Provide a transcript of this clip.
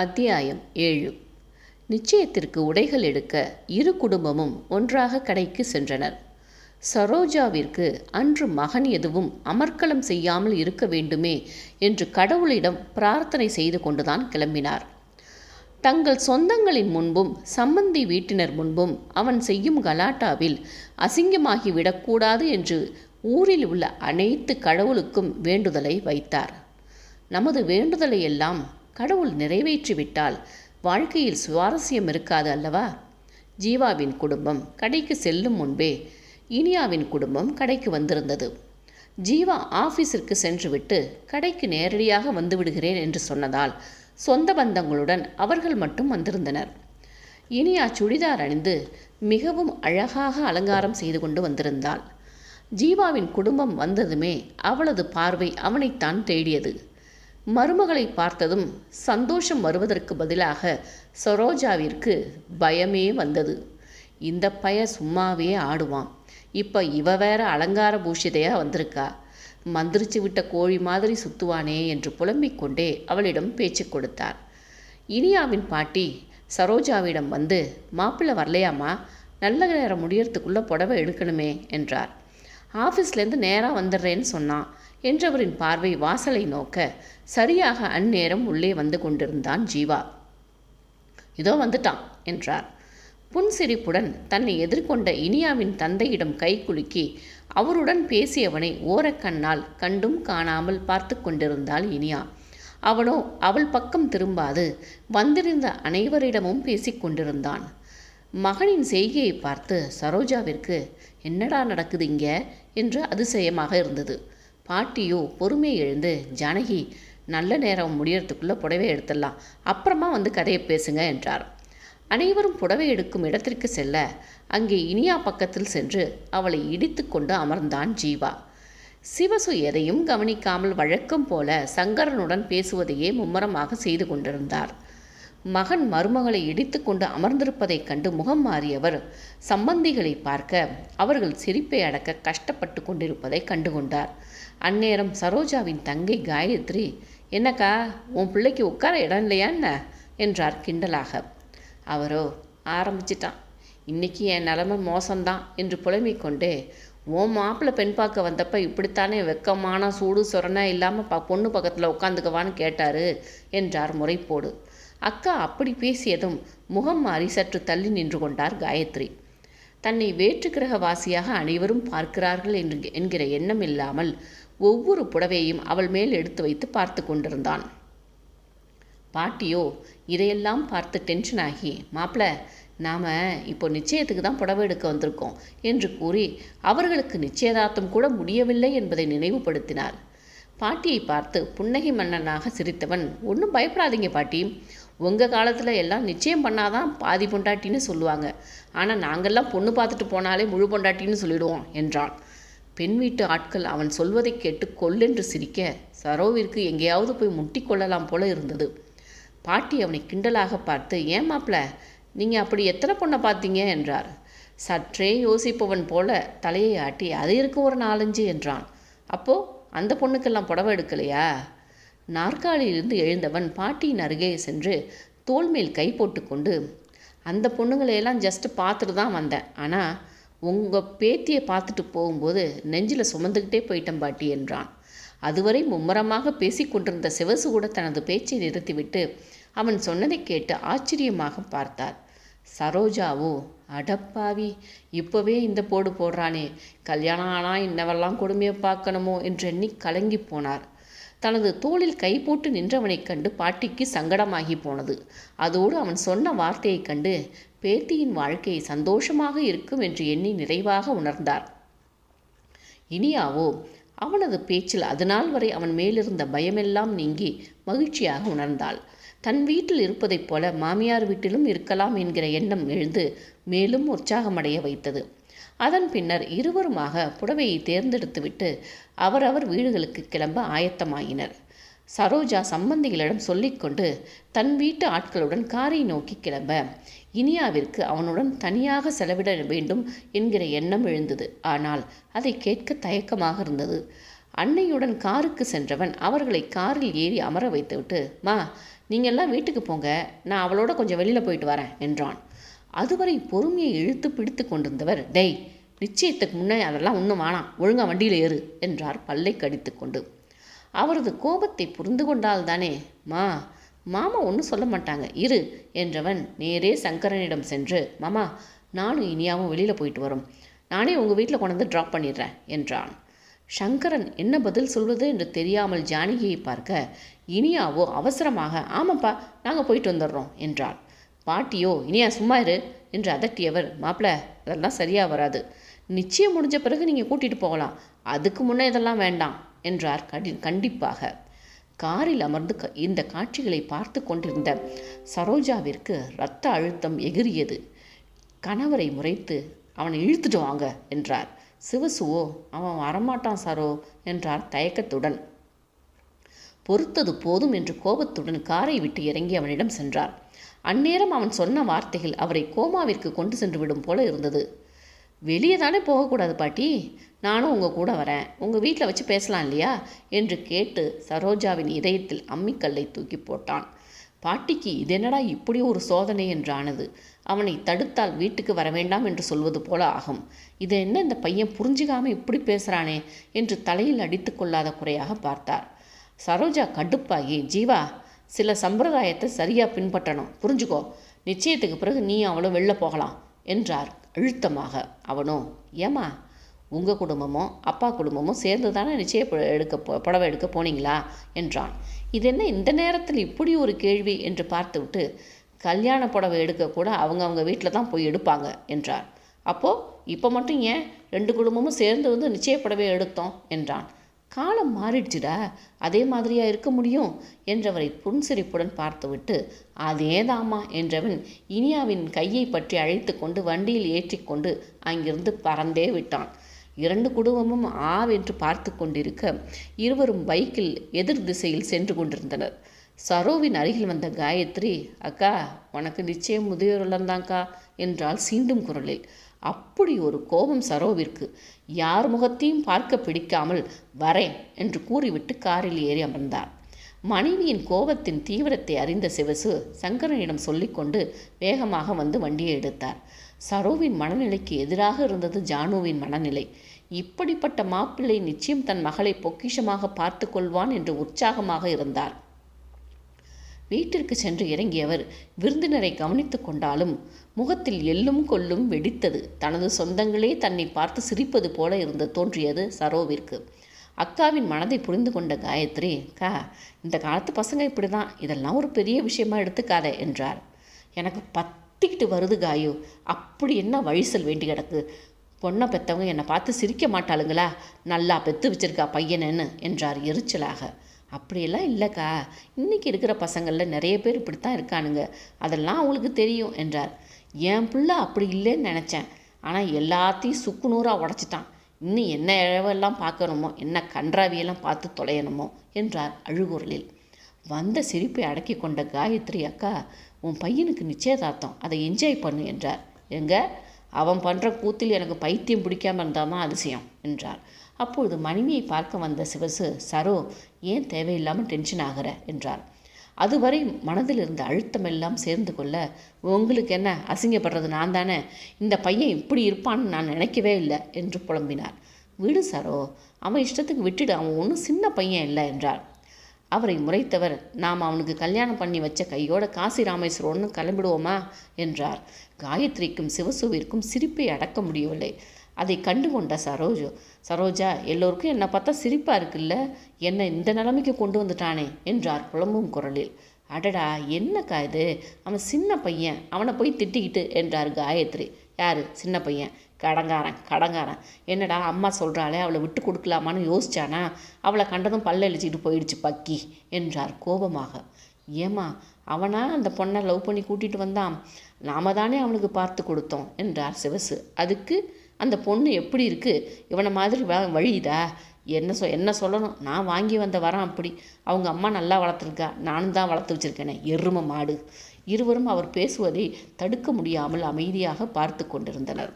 அத்தியாயம் ஏழு. நிச்சயத்திற்கு உடைகள் எடுக்க இரு குடும்பமும் ஒன்றாக கடைக்கு சென்றனர். சரோஜாவிற்கு அன்று மகன் எதுவும் அமர்க்களம் செய்யாமல் இருக்க வேண்டுமே என்று கடவுளிடம் பிரார்த்தனை செய்து கொண்டுதான் கிளம்பினார். தங்கள் சொந்தங்களின் முன்பும் சம்பந்தி வீட்டினர் முன்பும் அவன் செய்யும் கலாட்டாவில் அசிங்கமாகி விடக்கூடாது என்று ஊரில் உள்ள அனைத்து கடவுளுக்கும் வேண்டுதலை வைத்தார். நமது வேண்டுதலை எல்லாம் கடவுள் நிறைவேற்றிவிட்டால் வாழ்க்கையில் சுவாரஸ்யம் இருக்காது அல்லவா? ஜீவாவின் குடும்பம் கடைக்கு செல்லும் முன்பே இனியாவின் குடும்பம் கடைக்கு வந்திருந்தது. ஜீவா ஆஃபீஸிற்கு சென்றுவிட்டு கடைக்கு நேரடியாக வந்து விடுகிறேன் என்று சொன்னதால் சொந்த பந்தங்களுடன் அவர்கள் மட்டும் வந்திருந்தனர். இனியா சுடிதார் அணிந்து மிகவும் அழகாக அலங்காரம் செய்து கொண்டு வந்திருந்தாள். ஜீவாவின் குடும்பம் வந்ததுமே அவளது பார்வை அவனைத்தான் தேடியது. மருமகளை பார்த்ததும் சந்தோஷம் வருவதற்கு பதிலாக சரோஜாவிற்கு பயமே வந்தது. இந்த பய சும்மாவே ஆடுவான். இப்போ இவ வேற அலங்கார பூஷிதையாக வந்திருக்கா. மந்திரிச்சு விட்ட கோழி மாதிரி சுத்துவானே என்று புலம்பிக் கொண்டே அவளிடம் பேச்சு கொடுத்தார். இனியாவின் பாட்டி சரோஜாவிடம் வந்து மாப்பிள்ளை வரலையாம்மா? நல்ல நேரம் முடியறதுக்குள்ளே புடவை எடுக்கணுமே என்றார். ஆஃபீஸ்லேருந்து நேராக வந்துடுறேன்னு சொன்னான். என்றவரின் பார்வை வாசலை நோக்க சரியாக அந்நேரம் உள்ளே வந்து கொண்டிருந்தான் ஜீவா. இதோ வந்துட்டான் என்றார். புன்சிரிப்புடன் தன்னை எதிர்கொண்ட இனியாவின் தந்தையிடம் கைகுலுக்கி அவருடன் பேசியவனை ஓரக்கண்ணால் கண்டும் காணாமல் பார்த்து கொண்டிருந்தாள் இனியா. அவனோ அவள் பக்கம் திரும்பாது வந்திருந்த அனைவரிடமும் பேசிக்கொண்டிருந்தான் மகனின் செய்கையை பார்த்து சரோஜாவிற்கு என்னடா நடக்குது இங்கே? என்று அதிசயமாக இருந்தது. பாட்டியோ பொறுமையை எழுந்து ஜானகி நல்ல நேரம் முடியறதுக்குள்ளே புடவை எடுத்துடலாம். அப்புறமா வந்து கதையை பேசுங்க என்றார். அனைவரும் புடவை எடுக்கும் இடத்திற்கு செல்ல அங்கே இனியா பக்கத்தில் சென்று அவளை இடித்து கொண்டு அமர்ந்தான் ஜீவா. சிவசு எதையும் கவனிக்காமல் வழக்கம் போல சங்கரனுடன் பேசுவதையே மும்மரமாக செய்து கொண்டிருந்தார். மகன் மருமகளை இடித்து கொண்டு அமர்ந்திருப்பதைக் கண்டு முகம் மாறியவர். சம்பந்திகளை பார்க்க அவர்கள் சிரிப்பை அடக்க கஷ்டப்பட்டு கொண்டிருப்பதை கண்டுகொண்டார். அந்நேரம் சரோஜாவின் தங்கை காயத்ரி என்னக்கா உன் பிள்ளைக்கு உட்கார இடம் இல்லையா என்ன? என்றார் கிண்டலாக. அவரோ ஆரம்பிச்சிட்டான். இன்னைக்கு என் நிலமை மோசம்தான் என்று புலம்பிக் கொண்டே உன் மாப்பிள்ளை பெண் பார்க்க வந்தப்ப இப்படித்தானே வெக்கமான சூடு சொரணை இல்லாமல் ப பொண்ணு பக்கத்தில் உட்காந்துக்கவான்னு கேட்டாரு என்றார் முறைப்போடு. அக்கா அப்படி பேசியதும் முகம் மாறி சற்று தள்ளி நின்று கொண்டார் காயத்ரி. தன்னை வேற்று கிரக வாசியாக அனைவரும் பார்க்கிறார்கள் என்று என்கிற எண்ணம் இல்லாமல் ஒவ்வொரு புடவையும் அவள் மேல் எடுத்து வைத்து பார்த்து கொண்டிருந்தான். பாட்டியோ இதையெல்லாம் பார்த்து டென்ஷன் ஆகி மாப்பிள்ள நாம் இப்போ நிச்சயத்துக்கு தான் புடவை எடுக்க வந்திருக்கோம் என்று கூறி அவர்களுக்கு நிச்சயதார்த்தம் கூட முடியவில்லை என்பதை நினைவுபடுத்தினார் பாட்டியை பார்த்து புன்னகை மன்னனாக சிரித்தவன் ஒன்றும் பயப்படாதீங்க பாட்டி. உங்கள் காலத்தில் எல்லாம் நிச்சயம் பண்ணாதான் பாதி பொண்டாட்டின்னு சொல்லுவாங்க. ஆனால் நாங்கள்லாம் பொண்ணு பார்த்துட்டு போனாலே முழு பொண்டாட்டின்னு சொல்லிடுவோம் என்றான். பெண் வீட்டு ஆட்கள் அவன் சொல்வதை கேட்டு கொல்லென்று சிரிக்க சரோவிற்கு எங்கேயாவது போய் முட்டி கொள்ளலாம் போல இருந்தது. பாட்டி அவனை கிண்டலாக பார்த்து ஏன் மாப்பிள்ள நீங்கள் அப்படி எத்தனை பொண்ணை பார்த்தீங்க? என்றார். சற்றே யோசிப்பவன் போல தலையை ஆட்டி அது இருக்கு ஒரு நாலஞ்சு என்றான். அப்போது அந்த பொண்ணுக்கெல்லாம் புடவை எடுக்கலையா? நாற்காலியிலிருந்து எழுந்தவன் பாட்டியின் அருகே சென்று தோல் மேல் கை போட்டுக்கொண்டு அந்த பொண்ணுங்களையெல்லாம் ஜஸ்ட்டு பார்த்துட்டு தான் வந்தேன். ஆனால் உங்கள் பேத்தியை பார்த்துட்டு போகும்போது நெஞ்சில் சுமந்துக்கிட்டே போயிட்டேன் பாட்டி என்றான். அதுவரை மும்மரமாக பேசிக்கொண்டிருந்த சிவசு கூட தனது பேச்சை நிறுத்திவிட்டு அவன் சொன்னதை கேட்டு ஆச்சரியமாக பார்த்தார் சரோஜாவோ அடப்பாவி! இப்போவே இந்த போடு போடுறானே. கல்யாணம் ஆனால் இன்னவெல்லாம் கொடுமையை பார்க்கணுமோ என்று எண்ணி கலங்கி போனார். தனது தோளில் கை போட்டு நின்றவனைக் கண்டு பாட்டிக்கு சங்கடமாகி போனது. அதோடு அவன் சொன்ன வார்த்தையைக் கண்டு பேத்தியின் வாழ்க்கை சந்தோஷமாக இருக்கும் என்று எண்ணி நிறைவாக உணர்ந்தார். இனியாவோ அவனது பேச்சில் அதுநாள் வரை அவன் மேலிருந்த பயமெல்லாம் நீங்கி மகிழ்ச்சியாக உணர்ந்தாள். தன் வீட்டில் இருப்பதைப் போல மாமியார் வீட்டிலும் இருக்கலாம் என்கிற எண்ணம் எழுந்து மேலும் உற்சாகமடைய வைத்தது. அதன் பின்னர் இருவருமாக புடவையை தேர்ந்தெடுத்துவிட்டு அவரவர் வீடுகளுக்கு கிளம்ப ஆயத்தமாயினர். சரோஜா சம்பந்திகளிடம் சொல்லிக்கொண்டு தன் வீட்டு ஆட்களுடன் காரை நோக்கி கிளம்ப இனியாவிற்கு அவனுடன் தனியாக செலவிட வேண்டும் என்கிற எண்ணம் எழுந்தது. ஆனால் அதை கேட்க தயக்கமாக இருந்தது. அன்னையுடன் காருக்கு சென்றவன் அவர்களை காரில் ஏறி அமர வைத்துவிட்டு மா நீங்கள்லாம் வீட்டுக்கு போங்க. நான் அவளோட கொஞ்சம் வெளியில் போயிட்டு வரேன் என்றான். அதுவரை பொறுமையை இழுத்து பிடித்து கொண்டிருந்தவர் டேய் நிச்சயத்துக்கு முன்னே அதெல்லாம் ஒன்றும் வேணாம். ஒழுங்காக வண்டியில் ஏறு என்றார் பல்லை கடித்து கொண்டு. அவரது கோபத்தை புரிந்து கொண்டால் தானே. மா மாமா ஒன்றும் சொல்ல மாட்டாங்க. இரு என்றவன் நேரே சங்கரனிடம் சென்று மாமா நானும் இனியாவும் வெளியில் போயிட்டு வரோம். நானே உங்கள் வீட்டில் கொண்டு வந்து ட்ராப் பண்ணிடுறேன் என்றான். சங்கரன் என்ன பதில் சொல்வது என்று தெரியாமல் ஜானகியை பார்க்க இனியாவோ அவசரமாக ஆமாப்பா நாங்கள் போயிட்டு வந்துடுறோம் என்றாள். பாட்டியோ இனியா சும்மா இரு என்று அதட்டியவர். மாப்பிள்ள அதெல்லாம் சரியாக வராது. நிச்சயம் முடிஞ்ச பிறகு நீங்கள் கூட்டிகிட்டு போகலாம். அதுக்கு முன்னே இதெல்லாம் வேண்டாம் என்றார் கடி கண்டிப்பாக. காரில் அமர்ந்து க இந்த காட்சிகளை பார்த்து கொண்டிருந்த சரோஜாவிற்கு இரத்த அழுத்தம் எகிரியது கணவரை முறைத்து அவனை இழுத்துட்டு வாங்க என்றார். சிவசுவோ அவன் வரமாட்டான் சரோ என்றார் தயக்கத்துடன். பொறுத்தது போதும் என்று கோபத்துடன் காரை விட்டு இறங்கி அவனிடம் சென்றார். அந்நேரம் அவன் சொன்ன வார்த்தைகள் அவரை கோமாவிற்கு கொண்டு சென்று விடும் போல இருந்தது. வெளியே தானே போகக்கூடாது பாட்டி. நானும் உங்கள் கூட வரேன். உங்கள் வீட்டில் வச்சு பேசலாம் இல்லையா? என்று கேட்டு சரோஜாவின் இதயத்தில் அம்மிக்கல்லை தூக்கி போட்டான். பாட்டிக்கு இதென்னடா இப்படி ஒரு சோதனை என்றானது? அவனை தடுத்தால் வீட்டுக்கு வர வேண்டாம் என்று சொல்வது போல ஆகும். இது என்ன இந்த பையன் புரிஞ்சுக்காம இப்படி பேசுகிறானே என்று தலையில் அடித்து கொள்ளாத குறையாக பார்த்தார். சரோஜா கடுப்பாகி ஜீவா சில சம்பிரதாயத்தை சரியாக பின்பற்றணும். புரிஞ்சுக்கோ. நிச்சயத்துக்கு பிறகு நீ அவளும் வெளில போகலாம் என்றார் அழுத்தமாக அவனோ. ஏமா உங்கள் குடும்பமும் அப்பா குடும்பமும் சேர்ந்து தானே நிச்சய எடுக்க புடவை எடுக்க போனீங்களா என்றான். இது என்ன இந்த நேரத்தில் இப்படி ஒரு கேள்வி என்று பார்த்துவிட்டு கல்யாண புடவை எடுக்க கூட அவங்க அவங்க வீட்டில் தான் போய் எடுப்பாங்க என்றார். அப்போது இப்போ மட்டும் ஏன் ரெண்டு குடும்பமும் சேர்ந்து வந்து நிச்சய புடவை எடுத்தோம் என்றான். காலம் மாறிடுச்சுடா. அதே மாதிரியா இருக்க முடியும்? என்றவரை புன்சிரிப்புடன் பார்த்துவிட்டு அதேதாமா என்றவன் இனியாவின் கையை பற்றி அழைத்து கொண்டு வண்டியில் ஏற்றிக்கொண்டு அங்கிருந்து பறந்தே விட்டான். இரண்டு குடும்பமும் ஆவென்று பார்த்து கொண்டிருக்க இருவரும் பைக்கில் எதிர் திசையில் சென்று கொண்டிருந்தனர். சரோவின் அருகில் வந்த காயத்ரி அக்கா உனக்கு நிச்சயம் முதியோர் இல்லம்தான்க்கா என்றால் சீண்டும் குரலில். அப்படி ஒரு கோபம் சரோவிற்கு. யார் முகத்தையும் பார்க்க பிடிக்காமல் வரேன் என்று கூறிவிட்டு காரில் ஏறி அமர்ந்தார். மனைவியின் கோபத்தின் தீவிரத்தை அறிந்த சிவசு சங்கரனிடம் சொல்லிக்கொண்டு வேகமாக வந்து வண்டியை எடுத்தார். சரோவின் மனநிலைக்கு எதிராக இருந்தது ஜானுவின் மனநிலை. இப்படிப்பட்ட மாப்பிள்ளை நிச்சயம் தன் மகளை பொக்கிஷமாக பார்த்து கொள்வான் என்று உற்சாகமாக இருந்தார். வீட்டிற்கு சென்று இறங்கியவர் விருந்தினரை கவனித்து கொண்டாலும் முகத்தில் எள்ளும் கொள்ளும் வெடித்தது. தனது சொந்தங்களே தன்னை பார்த்து சிரிப்பது போல இருந்து தோன்றியது சரோவிற்கு. அக்காவின் மனதை புரிந்து கொண்ட காயத்ரி அக்கா இந்த காலத்து பசங்க இப்படி தான் இதெல்லாம் ஒரு பெரிய விஷயமா எடுத்துக்காத என்றார். எனக்கு பத்திக்கிட்டு வருது காயு. அப்படி என்ன வழிசல் வேண்டி கிடக்கு? பொண்ணை பெற்றவங்க என்னை பார்த்து சிரிக்க மாட்டாளுங்களா? நல்லா பெத்து வச்சிருக்கா பையனன்னு என்றார் எரிச்சலாக. அப்படியெல்லாம் இல்லைக்கா. இன்றைக்கி இருக்கிற பசங்களில் நிறைய பேர் இப்படித்தான் இருக்கானுங்க. அதெல்லாம் அவங்களுக்கு தெரியும் என்றார். என் பிள்ளை அப்படி இல்லைன்னு நினச்சேன். ஆனால் எல்லாத்தையும் சுக்கு நூறாக உடச்சிட்டான். இன்னும் என்ன இழவெல்லாம் பார்க்கணுமோ என்ன கன்றாவியெல்லாம் பார்த்து தொலையணுமோ என்றார் அழுகுரலில். வந்த சிரிப்பை அடக்கி கொண்ட காயத்ரி அக்கா உன் பையனுக்கு நிச்சயதார்த்தம். அதை என்ஜாய் பண்ணு என்றார். எங்க? அவன் பண்ணுற கூத்தில் எனக்கு பைத்தியம் பிடிக்காம இருந்தால் தான் அதிசயம் என்றார். அப்பொழுது மனைவியை பார்க்க வந்த சிவசு சரோ ஏன் தேவையில்லாமல் டென்ஷன் ஆகிற? என்றார். அதுவரை மனதில் இருந்த அழுத்தமெல்லாம் சேர்ந்து கொள்ள உங்களுக்கு என்ன அசிங்கப்படுறது நான் தானே? இந்த பையன் இப்படி இருப்பான்னு நான் நினைக்கவே இல்லை என்று புலம்பினார். விடு சரோ அவன் இஷ்டத்துக்கு விட்டுடு அவன் ஒன்றும் சின்ன பையன் இல்லை என்றார். அவரை முறைத்தவர் நாம் அவனுக்கு கல்யாணம் பண்ணி வச்ச கையோட காசி ராமேஸ்வரம்னு கிளம்பிடுவோமா? என்றார். காயத்ரிக்கும் சிவசுவிற்கும் சிரிப்பை அடக்க முடியவில்லை. அதை கண்டு கொண்ட சரோஜோ சரோஜா எல்லோருக்கும் என்னை பார்த்தா சிரிப்பாக இருக்குல்ல? என்னை இந்த நிலைமைக்கு கொண்டு வந்துட்டானே? என்றார் புலம்பும் குரலில். அடடா என்னக்கா இது? அவன் சின்ன பையன். அவனை போய் திட்டிக்கிட்டு என்றார் காயத்ரி. யார்? சின்ன பையன்? கடங்காரன் கடங்காரன். என்னடா அம்மா சொல்கிறாளே அவளை விட்டு கொடுக்கலாமான்னு யோசிச்சானா? அவளை கண்டதும் பல்ல அழிச்சிக்கிட்டு போயிடுச்சு பக்கி என்றார் கோபமாக. ஏமா அவனா அந்த பொண்ணை லவ் பண்ணி கூட்டிகிட்டு வந்தான்? நாம தானே அவனுக்கு பார்த்து கொடுத்தோம் என்றார் சிவசு. அதுக்கு அந்த பொண்ணு எப்படி இருக்குது இவனை மாதிரி வ- வழியுதா? என்ன சொ என்ன சொல்லணும்? நான் வாங்கி வந்த வரம் அப்படி. அவங்க அம்மா நல்லா வளர்த்துருக்கா. நானும் தான் வளர்த்து வச்சுருக்கேனே. எரும மாடு. இருவரும் அவர் பேசுவதை தடுக்க முடியாமல் அமைதியாக பார்த்து கொண்டிருந்தனர்.